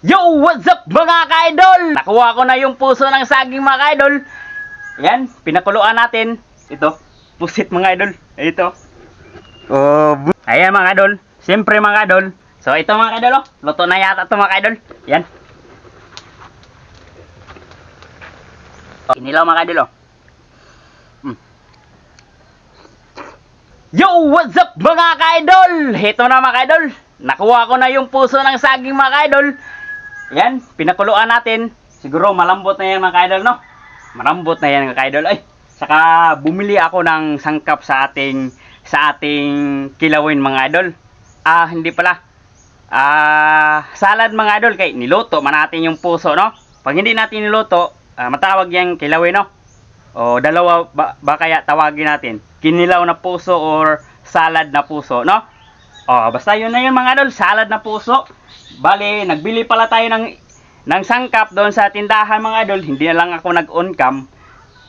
Yo! What's up mga ka-idol? Nakuha ko na yung puso ng saging mga ka-idol. Yan, pinakuluan natin. Ito, pusit mga idol. Ito. Oh, Ayan mga idol. Siyempre mga idol. So ito mga idol, oh. luto na yata ito mga idol. Yan. Oh, Inilaw mga idol, oh. Mm. Yo! What's up mga ka-idol? Ito na mga ka-idol. Nakuha ko na yung puso ng saging mga ka-idol. Yan, pinakuluan natin. Siguro malambot na yan mga ka-idol, no? Malambot na yan mga ka-idol. Ay, saka bumili ako ng sangkap sa ating sa ating kilawin mga idol. Ah, hindi pala. Ah, salad mga idol kay niluto man natin yung puso, no? Pag hindi natin niluto, ah, matawag yung kilawin, no? O dalawa ba, ba kaya tawagin natin? Kinilaw na puso or salad na puso, no? O basta yun na yun mga idol, salad na puso. Bali, nagbili pala tayo ng ng sangkap doon sa tindahan mga idol. Hindi na lang ako nag-on cam.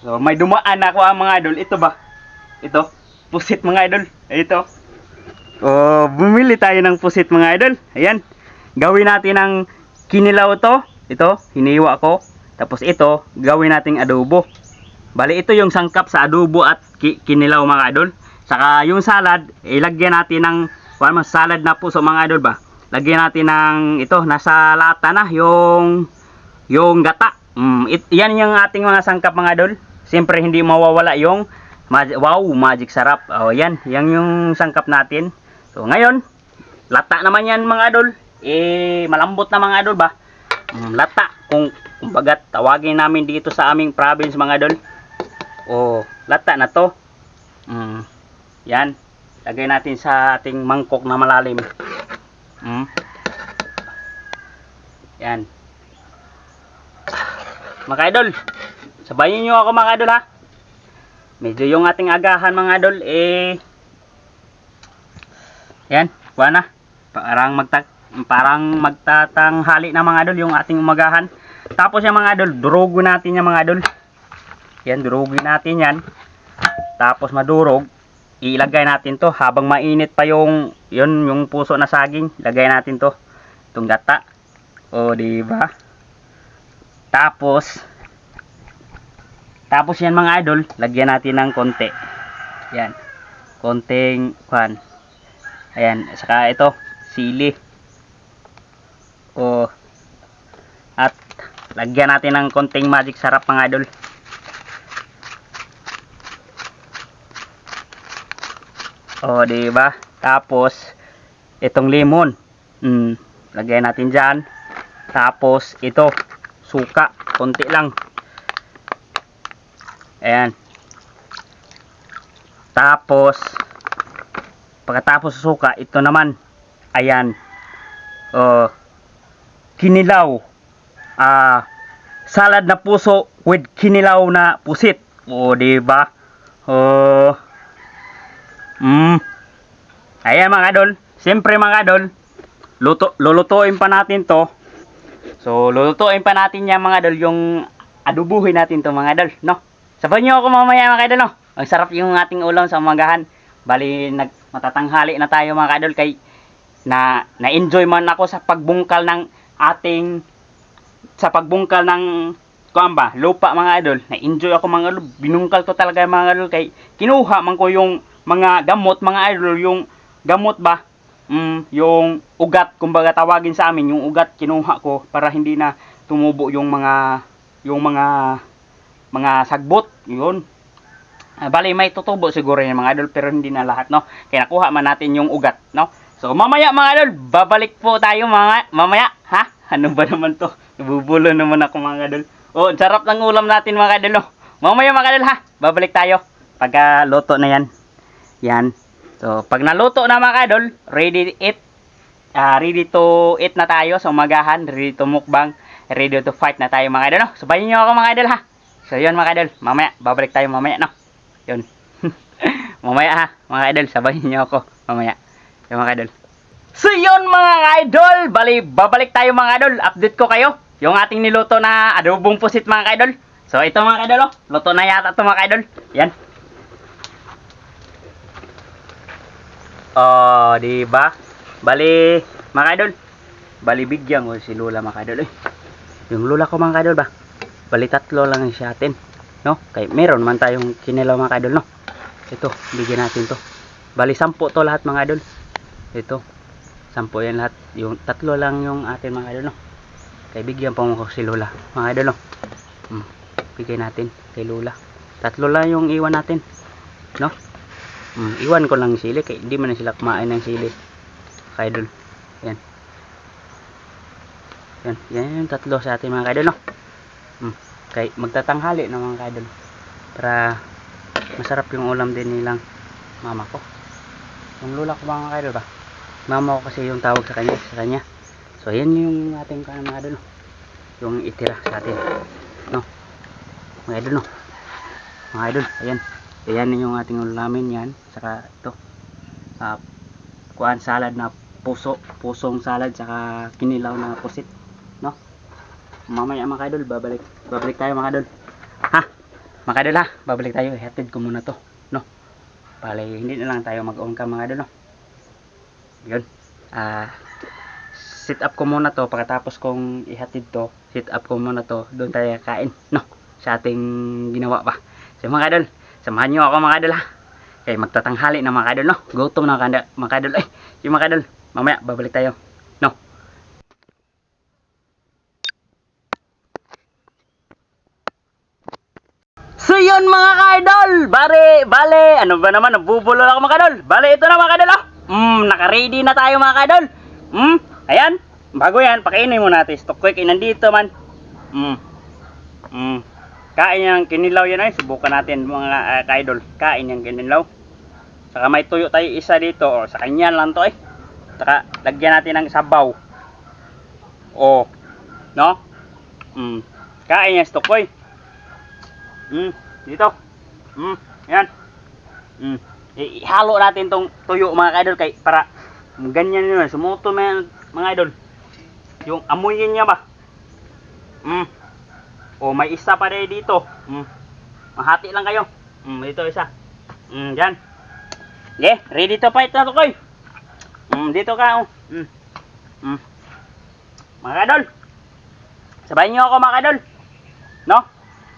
So may dumaan ako ang mga idol. Ito ba? Ito, pusit mga idol. Ito. Oh, bumili tayo ng pusit mga idol. Ayan. Gawin natin ng kinilaw to. Ito, hiniwa ko. Tapos ito, gawin nating adobo. Bali, ito yung sangkap sa adobo at ki- kinilaw mga idol. Saka yung salad, ilagyan natin ng ano, salad na puso mga idol ba? Lagyan natin ng ito, nasa lata na, yung yung gata. Mm, it, yan yung ating mga sangkap mga idol. Siyempre hindi mawawala yung mag- wow, magic sarap. Oh, yan, yan yung sangkap natin. So ngayon, lata naman yan mga idol. Eh malambot na mga idol ba? Mm, lata kung kumbaga tawagin namin dito sa aming province mga idol. Oh, lata na to. Mm, yan. Lagay natin sa ating mangkok na malalim. Mm. Yan. Mga idol, sabayin nyo ako mga idol ha. Medyo yung ating agahan mga idol, eh, yan, kuha na. Parang magtag parang magtatanghali na mga idol yung ating umagahan. Tapos yung mga idol, durugo natin yung mga idol. Yan, durugin natin yan. Tapos madurog, ilagay natin to habang mainit pa yung yun yung puso na saging, lagay natin to. Itong gata. O, di ba? Tapos Tapos yan mga idol, lagyan natin ng konti. Yan. Konting kwan. Ayan, saka ito, sili. O at lagyan natin ng konting magic sarap mga idol. O, di ba? Tapos itong lemon. Mm, lagyan natin diyan. Tapos ito, suka, konti lang. Ayan. Tapos pagkatapos sa suka, ito naman. Ayan. Oh, kinilaw. Ah, salad na puso with kinilaw na pusit. O, di ba? Oh. Mm. Ayan mga idol. Siyempre mga idol, luto, lulutuin pa natin to. So, lulutuin pa natin yan mga idol, yung adubuhin natin to mga idol, no? Sabayan nyo ako mamaya mga idol, no? Ang sarap yung ating ulam sa umagahan. Bali, nag, matatanghali na tayo mga idol kay na na-enjoy man ako sa pagbungkal ng ating sa pagbungkal ng kuan ba, lupa mga idol. Na-enjoy ako mga idol. Binungkal ko talaga mga idol kay kinuha man ko yung mga gamot mga idol, yung gamot ba? Mm, yung ugat kumbaga tawagin sa amin, yung ugat kinuha ko para hindi na tumubo yung mga yung mga mga sagbot, yun. Ah, bali may tutubo siguro yung mga idol pero hindi na lahat no. Kaya nakuha man natin yung ugat no. So mamaya mga idol, babalik po tayo mga mamaya ha. Ano ba naman to? Nabubulo naman ako mga idol. Oh, sarap ng ulam natin mga idol no. Mamaya mga idol ha, babalik tayo pagka luto na yan. Yan. So pag naluto na mga idol, ready to eat. Ah, ready to eat na tayo sa umagahan, ready to mukbang, ready to fight na tayo mga idol no. Sabayin niyo ako mga idol ha. So yun mga idol, mamaya babalik tayo mamaya no. Yun. mamaya ha, mga idol, sabayin niyo ako mamaya. Yung mga idol. So yun mga idol, bali babalik tayo mga idol, update ko kayo. Yung ating niluto na adobong pusit mga idol. So ito mga idol, oh. luto na yata ito mga idol. Yan. Oh, di ba? Bali, mga idol, Bali bigyan ko si Lola mga kaidol. Eh, yung Lola ko mga kaidol ba? Bali tatlo lang sa atin. No? Kay meron man tayong kinilaw mga kaidol, no? Ito, bigyan natin to. Bali sampu to lahat mga kaidol. Ito. Sampu yan lahat. Yung tatlo lang yung atin mga kaidol, no? Kay bigyan pa ko si Lola. Mga kaidol, no? Hmm. Bigay natin kay Lola. Tatlo lang yung iwan natin. No? Hmm. Iwan ko lang sili. Kay hindi man na sila kumain ng sili. Kaidol. Yan. Yan. Yan yung tatlo sa atin mga kaidol, no? Hmm. Kay magtatanghali na mga kaidol. Para masarap yung ulam din nilang mama ko. Yung lola ko mga kaidol ba? Mama ko kasi yung tawag sa kanya, sa kanya. So yan yung ating kanan mga idol. no? Yung itira sa atin. No? Mga idol no. Mga idol, ayan. Ayan yung ating ulam namin yan. Saka ito. Ah, kuan salad na puso, pusong salad saka kinilaw na pusit, no? Mamaya mga idol, babalik. Babalik tayo mga idol. Ha? Mga idol ha, babalik tayo. Hatid ko muna to, no? Bale, hindi na lang tayo mag-on ka mga idol, no? Yun. Ah, sit up ko muna to. Pagkatapos kong ihatid to sit up ko muna to. Doon tayo kain no? Sa ating ginawa pa so mga idol samahan nyo ako mga idol ha? Kaya magtatanghali na mga idol no? Gutom na mga mga idol ay yung mga idol mamaya babalik tayo no? So yun mga ka-idol, bale, bale, ano ba naman, nabubulol ako mga ka-idol. Bale, ito na mga ka-idol, oh. Mm, naka-ready na tayo mga ka-idol. Mm, ayan, bago yan, pakainin mo natin. Stock quick, eh, nandito man. Mm, mm, kain yung kinilaw yan ay, subukan natin mga uh, ka-idol. Kain yung kinilaw. Saka may tuyo tayo isa dito, oh, sa kanya lang to eh. Saka, lagyan natin ng sabaw. Oh, no? Mm, kain yung stock quick. Mm, dito. Mm, yan. Mm. Ihalo natin tong tuyo mga kaidol kay para ganyan yun. Sumuto mga, mga idol. Yung amuyin niya ba? Mm. O may isa pa rin dito. Mm. Mahati lang kayo. Mm, dito isa. Mm, yan. Okay, ready to fight na to koy. Mm, dito ka. Oh. Mm. Mm. Mga kadol. Sabayin niyo ako mga kadol. No?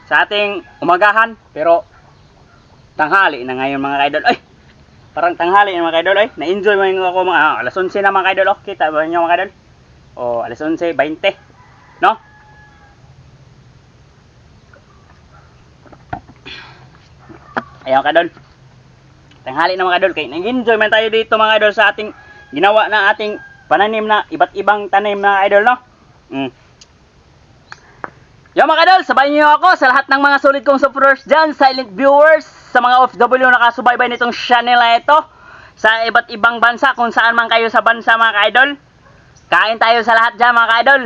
sa ating umagahan pero tanghali na ngayon mga kaidol ay parang tanghali na mga kaidol. Ay na-enjoy mo ako mga ah, alas 11 na mga kaidol oh. Kita ba niyo mga kaidol? O alas 11 20 no? Ayaw kaidol. Tanghali na mga kaidol. Kay nag-enjoy man tayo dito mga kaidol sa ating ginawa na ating pananim na iba't ibang tanim na idol no? Mm. Yo mga kadol, sabayin niyo ako sa lahat ng mga solid kong supporters dyan, silent viewers, sa mga OFW na nakasubaybay nitong channel na ito, sa iba't ibang bansa, kung saan man kayo sa bansa mga ka-idol. Kain tayo sa lahat dyan mga ka-idol.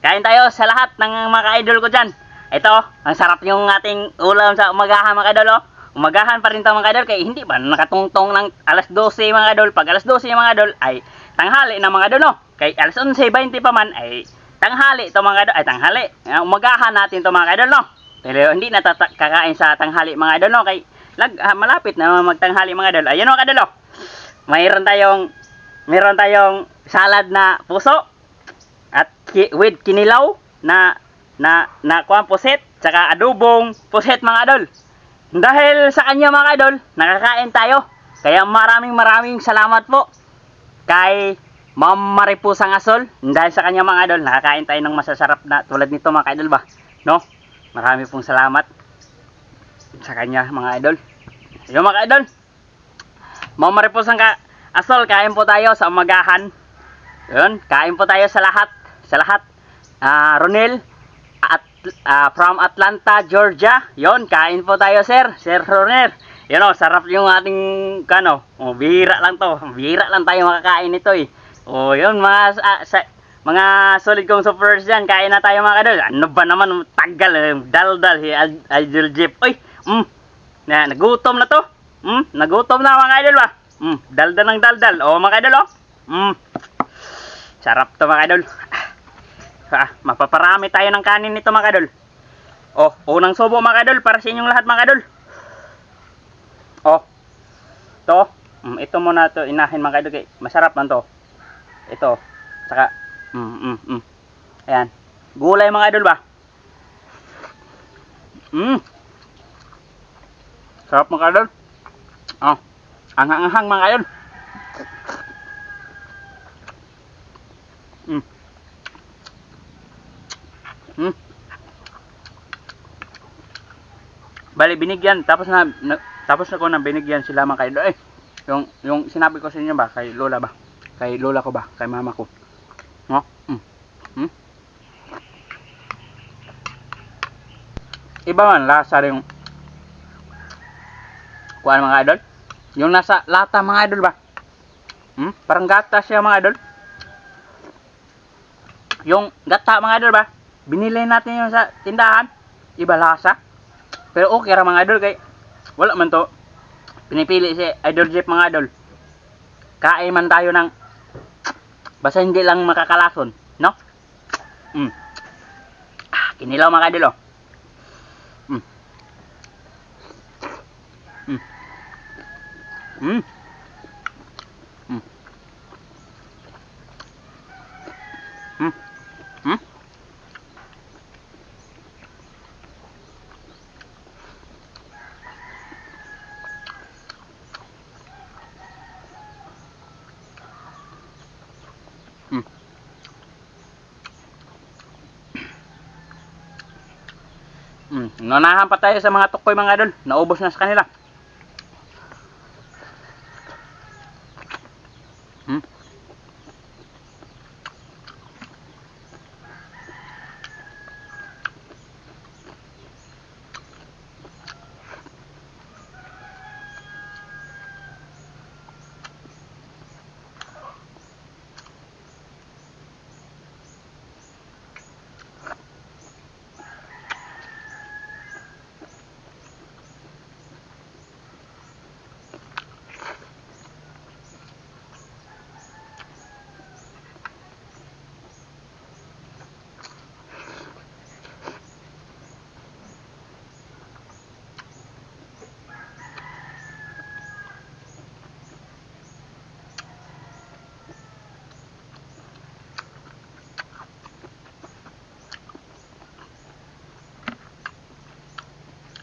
Kain tayo sa lahat ng mga ka-idol ko dyan. Ito, ang sarap yung ating ulam sa umagahan mga ka-idol. Oh. Umagahan pa rin ito mga ka-idol, kaya hindi ba nakatungtong ng alas 12 mga ka-idol. Pag alas 12 mga ka-idol ay tanghali na mga ka-idol. No? Kay alas 11.20 pa man ay tanghali to mga idol ay tanghali Ah, umagahan natin to mga idol no pero hindi na tata- kakain sa tanghali mga idol no kay lag, ah, malapit na magtanghali mga idol ayun mga idol oh. mayroon tayong mayroon tayong salad na puso at ki- with kinilaw na na na kuan puset tsaka adobong puset mga idol dahil sa kanya mga idol nakakain tayo kaya maraming maraming salamat po kay Ma'am Maripusang Asol, dahil sa kanya mga idol, nakakain tayo ng masasarap na tulad nito mga idol ba? No? Marami pong salamat sa kanya mga idol. Yung mga idol, Ma'am Maripusang ka Asol, kain po tayo sa umagahan. Yun, kain po tayo sa lahat, sa lahat. Ah, Ronel, at ah, from Atlanta, Georgia. Yon, kain po tayo, sir. Sir Ronel. Yun o, sarap yung ating kano. Oh, bihira lang to. Bihira lang tayo makakain nito eh. Oh, yun mga ah, sa, mga solid kong supers dyan. Kain na tayo mga kadol. Ano ba naman tagal eh. Daldal Al- Idol Jeep. Uy, mm, na, nagutom na to. Mm, nagutom na mga idol ba? Mm, daldal ng daldal. Oh, mga idol oh. Mm. Sarap to mga idol. Ah, mapaparami tayo ng kanin nito mga kadol. Oh, unang subo mga kadol para sa inyong lahat mga kadol. Oh. To. Mm, ito muna to inahin mga kay Masarap man to. Ito. Saka Mm, mm, mm. Ayan. Gulay mga idol ba? Mm. Sarap mga idol. Oh. Anghang-anghang mga idol. Mm. Mm. Bali binigyan tapos na, na tapos na ko na binigyan sila mga idol. Eh, yung yung sinabi ko sa inyo ba kay lola ba? Kay lola ko ba? Kay mama ko. No? Mm. Mm. Iba man lasa yung kuan mga idol. Yung nasa lata mga idol ba? Hmm? Parang gata siya mga idol. Yung gata mga idol ba? Binili natin yung sa tindahan. Iba lasa. Pero okay ra mga idol kay wala man to. Pinipili si Idol Jeep mga idol. Kain man tayo ng basta hindi lang makakalason, no? Mm. Ah, kinilaw mga idol oh. Mm. Mm. Mm. Mm. Mm. Mm. Mm. Mm. Nanahan pa tayo sa mga tukoy mga idol. Naubos na sa kanila.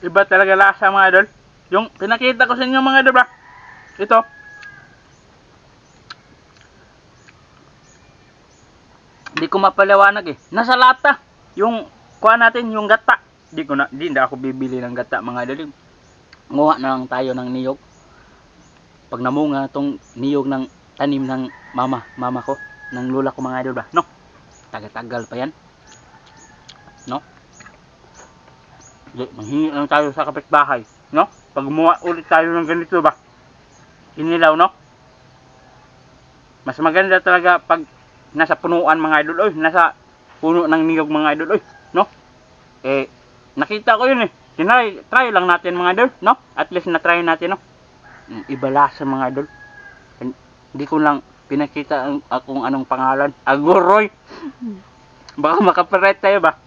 Iba talaga lasa mga idol. Yung pinakita ko sa inyo mga idol ba? Ito. Hindi ko mapaliwanag eh. Nasa lata. Yung kuha natin, yung gata. Di ko na, di, hindi ako bibili ng gata mga idol. Nguha na lang tayo ng niyog. Pag namunga tong niyog ng tanim ng mama, mama ko, ng lula ko mga idol ba? No? Tagal-tagal pa yan. No? Di, manghingi lang tayo sa kapitbahay, no? Pag gumawa ulit tayo ng ganito ba? Inilaw, no? Mas maganda talaga pag nasa punuan mga idol, oy, nasa puno ng niyog mga idol, oy, no? Eh, nakita ko yun eh. Tinry, try lang natin mga idol, no? At least na-try natin, no? Mm, Iba lasa mga idol. Hindi ko lang pinakita ang akong anong pangalan. Agoroy. Baka makaparet tayo ba?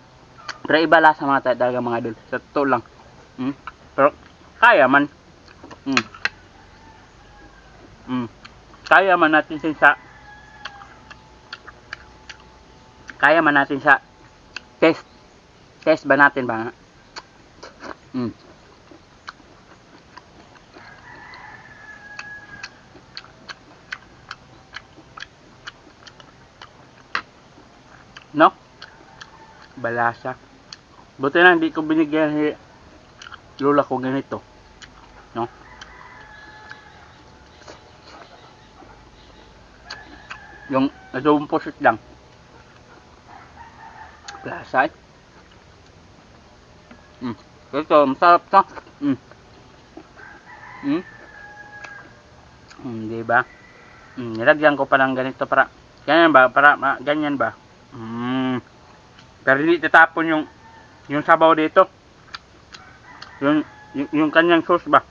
Pero iba lasa mga tayo talaga mga idol. Sa totoo lang. Mm. Pero kaya man. Mm. Mm. Kaya man natin sa kaya man natin sa test. Test ba natin ba? Mm. No? Balasa. Buti na hindi ko binigyan si lola ko ganito. No? Yung adobong pusit lang. Lasa eh. Mm. Ito, masarap to. Mm. Mm. Mm, di ba? Mm, nilagyan ko pa ng ganito para ganyan ba? Para ma, ganyan ba? Mm. Pero hindi tatapon yung yung sabaw dito. Yung yung, yung kanyang sauce ba?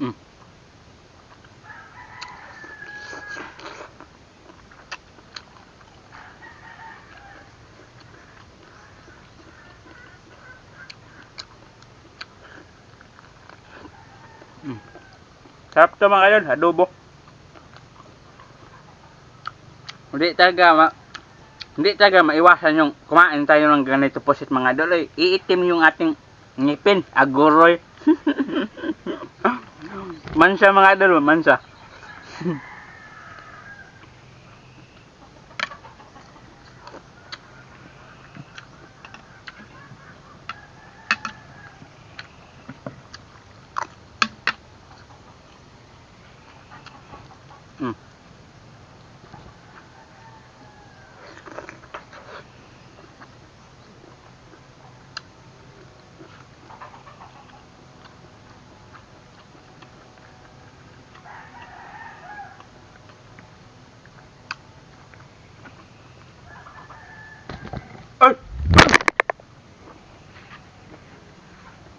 Mm. Mm. Sarap to mga idol, adobo. Hindi talaga hindi talaga maiwasan yung kumain tayo ng ganito po sit mga idol. eh. Iitim yung ating ngipin, aguroy. mansa mga idol, mansa.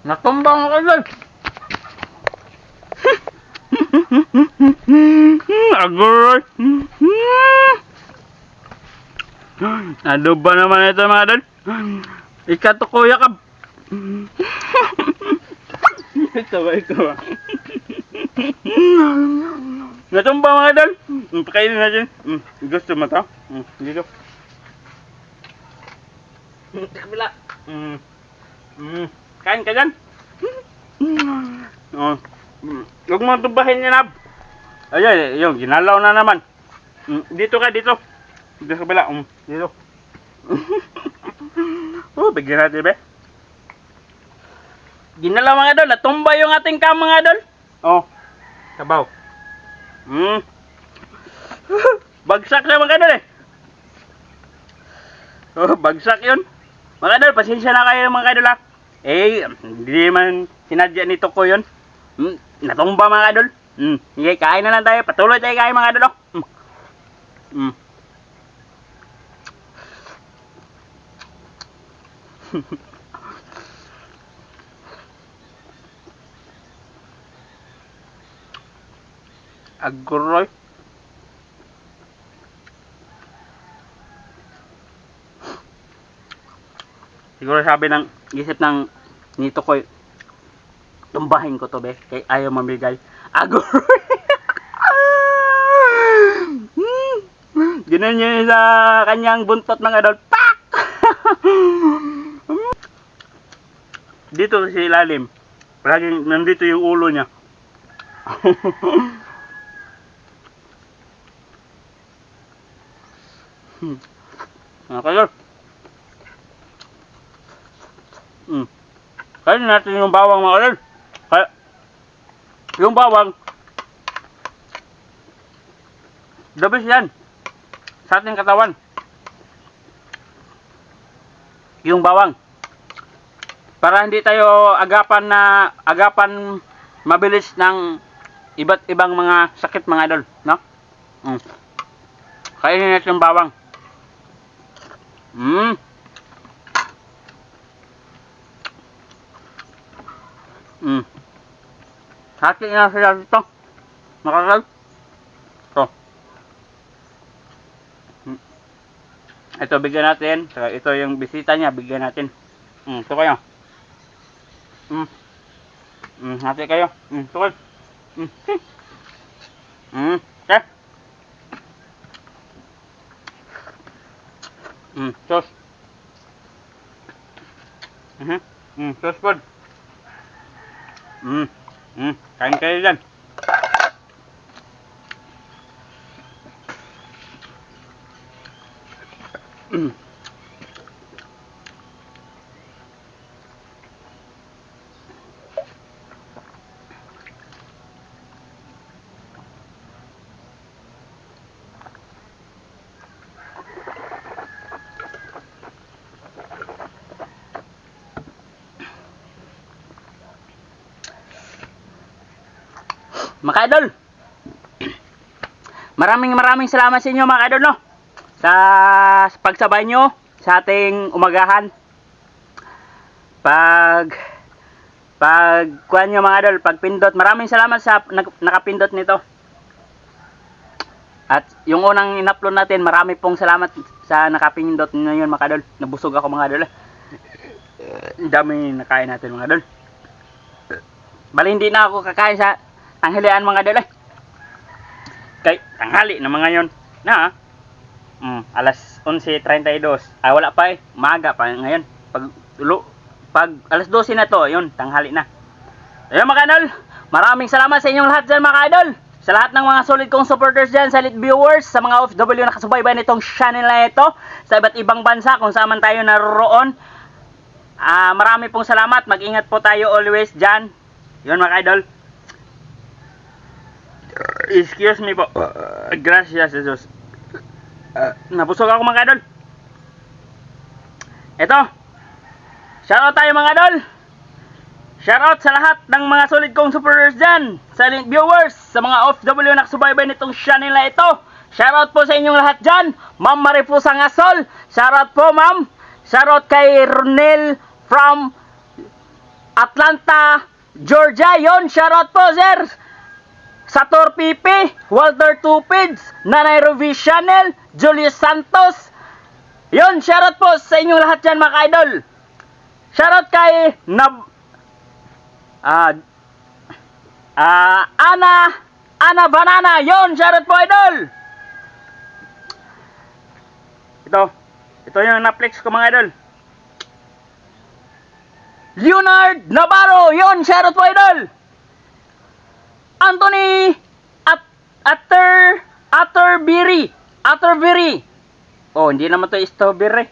Natumbang ako dyan! Agoy! Ano ba naman ito mga dad? Ikatukuya ka! ito ba ikaw ah? Natumba mga dad! Mm, Pakainin natin. Mm, Gusto mo to? Mm, Dito. Mm, Sa kabila. Mm. Mm. Kain ka dyan? Oh. Huwag mo tubahin yan, Ab. Ayun, yung ginalaw na naman. Mm. Dito ka, dito. Dito sa kabila. Mm. Dito. oh, bigyan natin, be. Ginalaw mga idol. Natumba yung ating kam mga idol. Oh. Sabaw. Mm. Bagsak na mga idol eh. Oh, bagsak yun. Mga idol, pasensya na kayo mga idol ha. Eh, hindi man sinadya nito ko yun. Mm, natumba mga idol. Mm, sige, kain na lang tayo. Patuloy tayo kain mga idol. oh. Mm. Mm. Aguroy. Siguro sabi ng isip ng nito ko tumbahin ko to be kay ayaw mamigay aguroy Ganun yun sa kanyang buntot mga idol. Pak! dito sa ilalim. Palaging nandito yung ulo niya. hmm. Mga kayo. Hmm. Kain natin yung bawang mga kayo. Kaya, yung bawang, dabis yan sa ating katawan. Yung bawang. Para hindi tayo agapan na agapan mabilis ng iba't ibang mga sakit mga idol, no? Mm. Kainin natin yung bawang. Mm. Mm. Hati na sila dito. Makakal. Ito. Mm. Ito, bigyan natin. Saka ito yung bisita niya, bigyan natin. Mm, ito kayo. Mm. Mm, hati kayo. Mm, ito kayo. Mm. Mm, okay. Mm, sos. Mhm. Mm, sos pod. Mm. Mm, kain kayo dyan. Mm. Mga idol. Maraming maraming salamat sa inyo mga idol no. Sa pagsabay nyo sa ating umagahan. Pag pag kuan nyo mga idol, pag pindot, maraming salamat sa nag- nakapindot nito. At yung unang in-upload natin, marami pong salamat sa nakapindot nyo yun mga idol. Nabusog ako mga idol. Ang dami nakain natin mga idol. Bali hindi na ako kakain sa tanghalian mga idol. Kay tanghali na mga yon. Na. Mm, alas 11.32. Ah, wala pa eh. Maga pa ngayon. Pag, lu, pag alas 12 na to, yun, tanghali na. Ayun mga idol, maraming salamat sa inyong lahat dyan mga idol. Sa lahat ng mga solid kong supporters dyan, sa lit viewers, sa mga OFW na nakasubaybay nitong channel na ito, sa iba't ibang bansa kung saan man tayo naroon. Ah, marami pong salamat. Mag-ingat po tayo always dyan. Yun mga idol. Excuse me po. Gracias, Jesus. Uh, nabusog ako mga idol. Ito. Shoutout tayo mga idol. Shoutout sa lahat ng mga solid kong supporters dyan. Silent viewers. Sa mga OFW na nakasubaybay nitong channel na ito. Shoutout po sa inyong lahat dyan. Ma'am Maripusa Ngasol. Shoutout po ma'am. Shoutout kay Ronel from Atlanta, Georgia. Yon, shoutout po sir. Sator Pipi, Walter Tupids, Nanay Ruby Chanel, Julius Santos. Yon, shoutout po sa inyong lahat dyan mga idol. Shoutout kay Nab... Ah... ah, Ana... Ana Banana. Yon, shoutout po idol. Ito. Ito yung na-flex ko mga idol. Leonard Navarro. Yon, shoutout po idol. Anthony at Ater Atterbiri. Atterbiri. Oh, hindi naman to strawberry.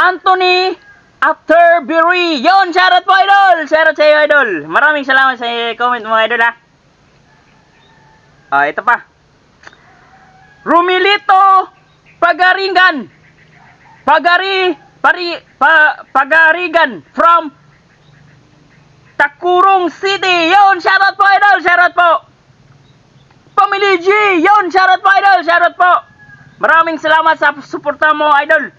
Anthony Atterbiri. Yon, shoutout po idol. Shoutout sa iyo idol. Maraming salamat sa comment mo idol ha. Ah, ito pa. Rumilito Pagaringan. Pagari pari pa, Pagarigan from Takurong City. Yon, shoutout po idol, shoutout po. Family G, yon, shoutout po idol, shoutout po. Maraming salamat sa suporta mo idol.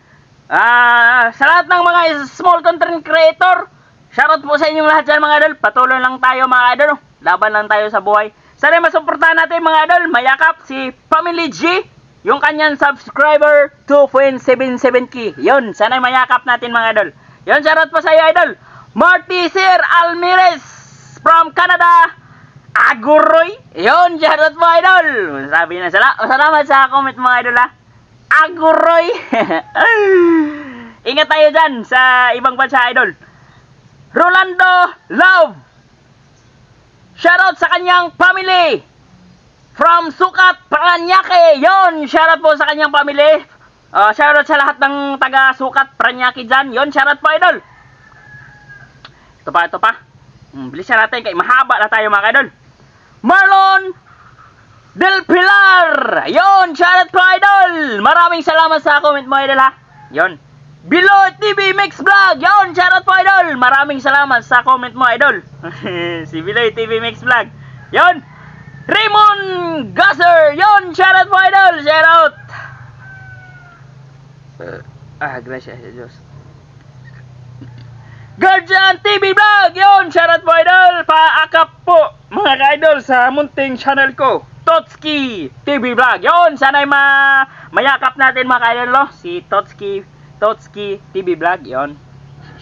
Ah, sa lahat ng mga small content creator, shoutout po sa inyong lahat dyan mga idol. Patuloy lang tayo mga idol. Laban lang tayo sa buhay. Sana masuportahan natin mga idol. Mayakap si Family G. Yung kanyang subscriber 2.77k. Yun, sana mayakap natin mga idol. Yun, shoutout po sa iyo idol. Marty Sir Almirez from Canada. Aguroy. Yun, shoutout po idol. Sabi na sala salamat sa comment mga idol ha. Aguroy. Ingat tayo dyan sa ibang bansa idol. Rolando Love. Shoutout sa kanyang family. From Sukat, Paranaque. Yon, shoutout po sa kanyang family. Uh, shoutout sa lahat ng taga Sukat, Paranaque dyan. Yon, shoutout po idol. Ito pa, ito pa. Hmm, bilisan natin kay mahaba na tayo mga idol. Marlon Del Pilar. Yon, shoutout po idol. Maraming salamat sa comment mo idol ha. Yon. Bilo TV Mix Vlog. Yon, shoutout po idol. Maraming salamat sa comment mo idol. si Bilo TV Mix Vlog. Yon. Raymond Gasser. Yon, shoutout po idol. Shoutout. Uh, ah, gracias Diyos. Guardian TV Vlog! Yun! Shoutout po idol! Paakap po mga ka-idol sa munting channel ko. Totski TV Vlog. Yun! Sana'y ma mayakap natin mga ka-idol no? Si Totski Totski TV Vlog. Yun.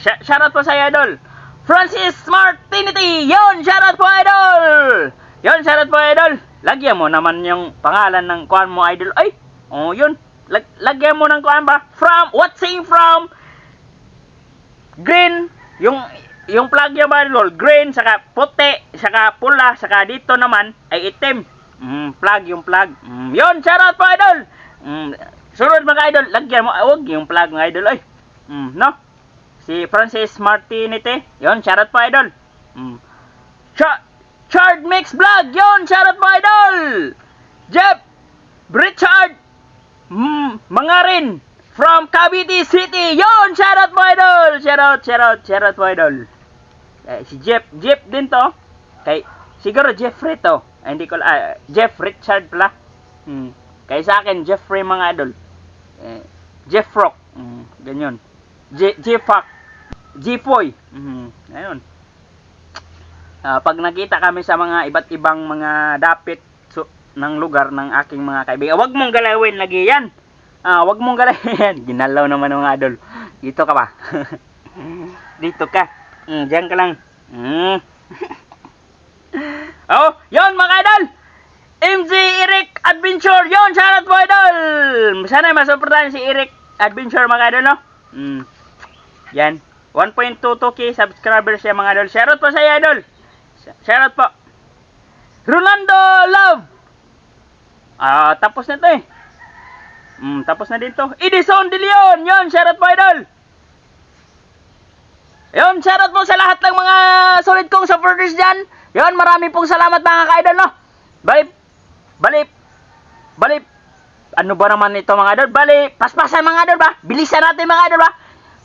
Sh shoutout po sa idol. Francis Martinity. Yun! Shoutout po idol! Yun! Shoutout po idol! Lagyan mo naman yung pangalan ng kuan mo idol. Ay! Oh, yun. Lag lagyan mo ng kuan ba? From, watching from green yung yung plug niya ba lol green saka puti saka pula saka dito naman ay itim. Mm, plug yung plug. Mm, yun shoutout po idol! Mm, sunod mga idol lagyan mo wag yung plug mga idol ay mm, no? Si Francis Martinete yun shoutout po idol. Mm. Ch- Chard Mix Vlog yun shoutout po idol! Jeff Richard mm, mga rin From Cavite City. Yon, shoutout po idol. Shoutout, shoutout, shoutout po idol. Eh, si Jeff, Jeff din to. Kay siguro Jeffrey to. Ay, hindi ko ah, Jeff Richard pala. Hmm. Kay sa akin Jeffrey mga idol. Eh, Jeff Rock. Hmm, ganyan. J Jeffak. Jeffoy. Hmm, ayun. Ah, pag nakita kami sa mga iba't ibang mga dapit so, ng lugar ng aking mga kaibigan, wag mong galawin lagi yan. Ah, wag mong galayan. Ginalaw naman ng mga idol. Dito ka ba? Dito ka. Mm, diyan ka lang. Mm. oh, yon mga idol. MJ Eric Adventure. Yon, shoutout po idol. Sana masuportahan si Eric Adventure mga idol, no? Mm. Yan. 1.22k subscribers siya mga idol. Shoutout po sa iyo, idol. Shoutout po. Rolando Love. Ah, tapos na to eh. Mm, tapos na din to. Edison De Leon. Yon, shoutout po idol. Yon, shoutout po sa lahat ng mga solid kong supporters dyan. Yon, marami pong salamat mga ka-idol, no? Balip, balip, balip. Ano ba naman ito mga idol? Bali, paspasan mga idol ba? Bilisan natin mga idol ba?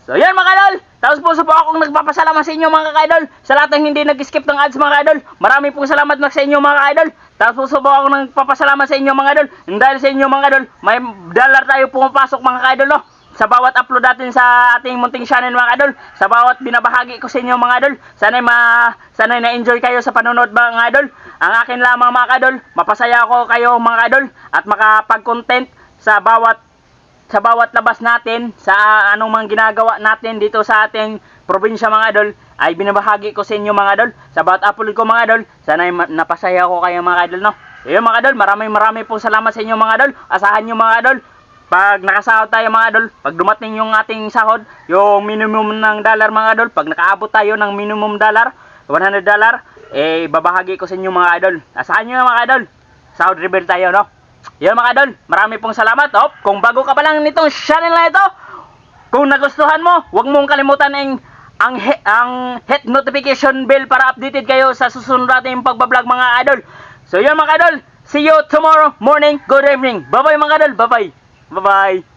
So yan mga idol, tapos po po akong nagpapasalamat sa inyo mga ka-idol Sa lahat ng hindi nag-skip ng ads mga idol Marami pong salamat na sa inyo mga ka-idol Tapos po po ako nagpapasalamat sa inyo mga idol Dahil sa inyo mga idol, may dollar tayo pumapasok mga ka-idol no? Sa bawat upload natin sa ating munting channel mga idol Sa bawat binabahagi ko sa inyo mga idol Sana'y ma sana'y na-enjoy kayo sa panonood mga idol Ang akin lamang mga idol, mapasaya ko kayo mga idol At makapag-content sa bawat sa bawat labas natin, sa anong mga ginagawa natin dito sa ating probinsya mga idol, ay binabahagi ko sa inyo mga idol. Sa bawat upload ko mga idol, sana napasaya ko kayo mga idol, no? Ayun mga idol, maraming maraming pong salamat sa inyo mga idol. Asahan nyo mga idol, pag nakasahod tayo mga idol, pag dumating yung ating sahod, yung minimum ng dollar mga idol, pag nakaabot tayo ng minimum dollar, 100 dollar, eh babahagi ko sa inyo mga idol. Asahan nyo mga idol, sahod rebel tayo, no? Yan mga idol, marami pong salamat. Oh, kung bago ka pa lang nitong channel na ito, kung nagustuhan mo, huwag mong kalimutan ang ang, ang hit notification bell para updated kayo sa susunod nating pagbablog mga idol. So yun mga idol, see you tomorrow morning. Good evening. Bye-bye mga idol. Bye-bye. Bye-bye.